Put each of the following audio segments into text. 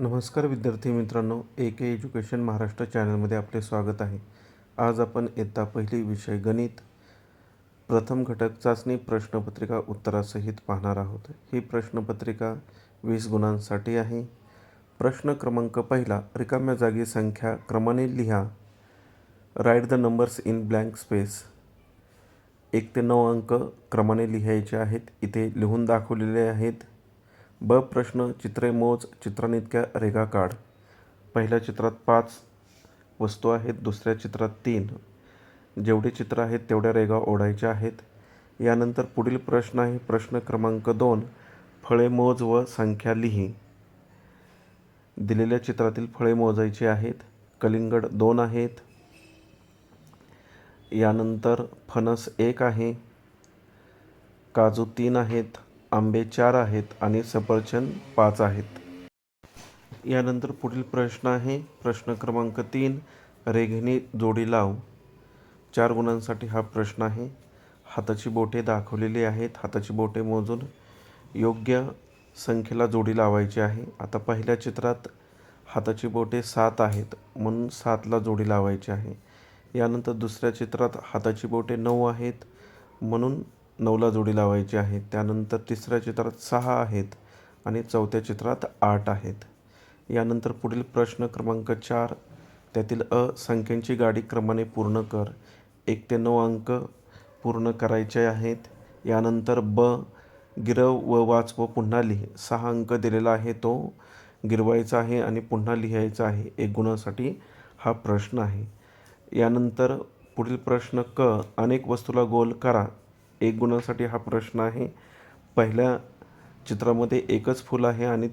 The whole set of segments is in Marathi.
नमस्कार विद्यार्थी मित्रांनो ए के एज्युकेशन महाराष्ट्र चॅनलमध्ये आपले स्वागत आहे. आज आपण इयत्ता पहिली विषय गणित. प्रथम घटक चाचणी प्रश्नपत्रिका उत्तरासहित पाहणार आहोत. ही प्रश्नपत्रिका वीस गुणांसाठी आहे. प्रश्न क्रमांक पहिला रिकाम्या जागी संख्या क्रमाने लिहा. Write the numbers in blank space एक ते नऊ अंक क्रमाने लिहायचे आहेत. इथे लिहून दाखवलेले आहेत. ब प्रश्न चित्रे मोज चित्रांइतक्या रेगा काढ. पहिल्या चित्रात पाच वस्तू आहेत दुसऱ्या चित्रात तीन. जेवढे चित्र आहेत तेवढ्या रेगा ओढायच्या आहेत. यानंतर पुढील प्रश्न आहे प्रश्न क्रमांक दोन फळे मोज व संख्या लिही. दिलेल्या चित्रातील फळे मोजायची आहेत कलिंगड दोन आहेत. यानंतर फणस एक आहे काजू तीन आहेत. आंबे चार आहेत आणि सफरचंद पाच आहेत. यानंतर पुढील प्रश्न आहे. प्रश्न क्रमांक तीन रेघेने जोडी लाव. चार गुणांसाठी हा प्रश्न आहे. हाताची बोटे दाखवलेली आहेत. हाताची बोटे मोजून योग्य संख्येला जोडी लावायची आहे. आता पहिल्या चित्रात हाताची बोटे सात आहेत म्हणून सातला जोडी लावायची आहे. यानंतर दुसऱ्या चित्रात हाताची बोटे नऊ आहेत म्हणून नऊला जोडी लावायची आहे. त्यानंतर तिसऱ्या चित्रात सहा आहेत आणि चौथ्या चित्रात आठ आहेत. यानंतर पुढील प्रश्न क्रमांक चार. त्यातील अ संख्यांची गाडी क्रमाने पूर्ण कर. एक ते नऊ अंक पूर्ण करायचे आहेत. यानंतर ब गिरव व वाच व पुन्हा लिह. सहा अंक दिलेला आहे तो गिरवायचा आहे आणि पुन्हा लिहायचा आहे. एक गुणासाठी हा प्रश्न आहे. यानंतर पुढील प्रश्न क. अनेक वस्तूला गोल करा. एक गुणासाठी हा प्रश्न आहे. पहिल्या चित्रामध्ये एकच फूल आहे आणि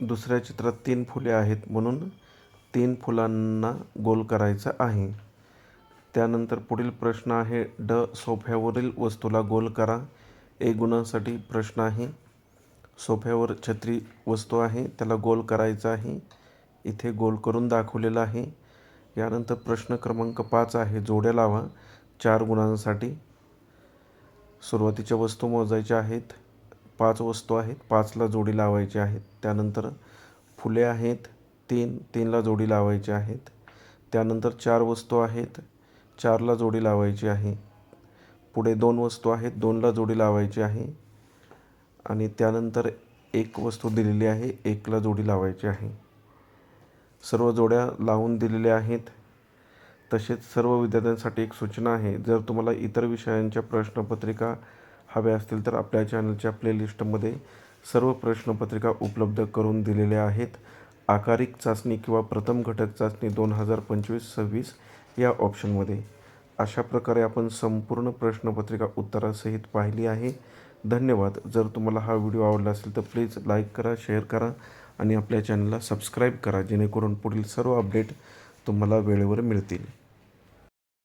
दुसऱ्या चित्रात तीन फुले आहेत म्हणून तीन फुलांना गोल करायचं आहे. त्यानंतर पुढील प्रश्न आहे ड सोफ्यावरील वस्तूला गोल करा. एक गुणासाठी प्रश्न आहे. सोफ्यावर छत्री वस्तू आहे त्याला गोल करायचा आहे. इथे गोल करून दाखवलेला आहे. यानंतर प्रश्न क्रमांक पाच आहे जोड्या लावा. चार गुणांसाठी. सुरुवातीच्या वस्तू मोजायच्या आहेत पाच वस्तू आहेत पाचला जोडी लावायची आहेत त्यानंतर फुले आहेत तीन तीनला जोडी लावायची आहेत त्यानंतर चार वस्तू आहेत चारला जोडी लावायची आहे पुढे दोन वस्तू आहेत दोनला जोडी लावायची आहे आणि त्यानंतर एक वस्तू दिलेली आहे एकला जोडी लावायची आहे. सर्व जोड्या लावून दिलेल्या आहेत तसेच सर्व विद्यार्थ्यांसाठी एक सूचना आहे. जर तुम्हाला इतर विषयांच्या प्रश्नपत्रिका हव्या असतील तर आपल्या चॅनलच्या प्लेलिस्टमध्ये सर्व प्रश्नपत्रिका उपलब्ध करून दिलेल्या आहेत. आकारिक चाचणी किंवा प्रथम घटक चाचणी दोन हजार पंचवीस सव्वीस या ऑप्शनमध्ये. अशा प्रकारे आपण संपूर्ण प्रश्नपत्रिका उत्तरासहित पाहिली आहे. धन्यवाद. जर तुम्हाला हा व्हिडिओ आवडला असेल तर प्लीज लाईक करा शेअर करा आणि आपल्या चॅनलला सबस्क्राईब करा जेणेकरून पुढील सर्व अपडेट तुम्हाला वेळेवर मिळतील.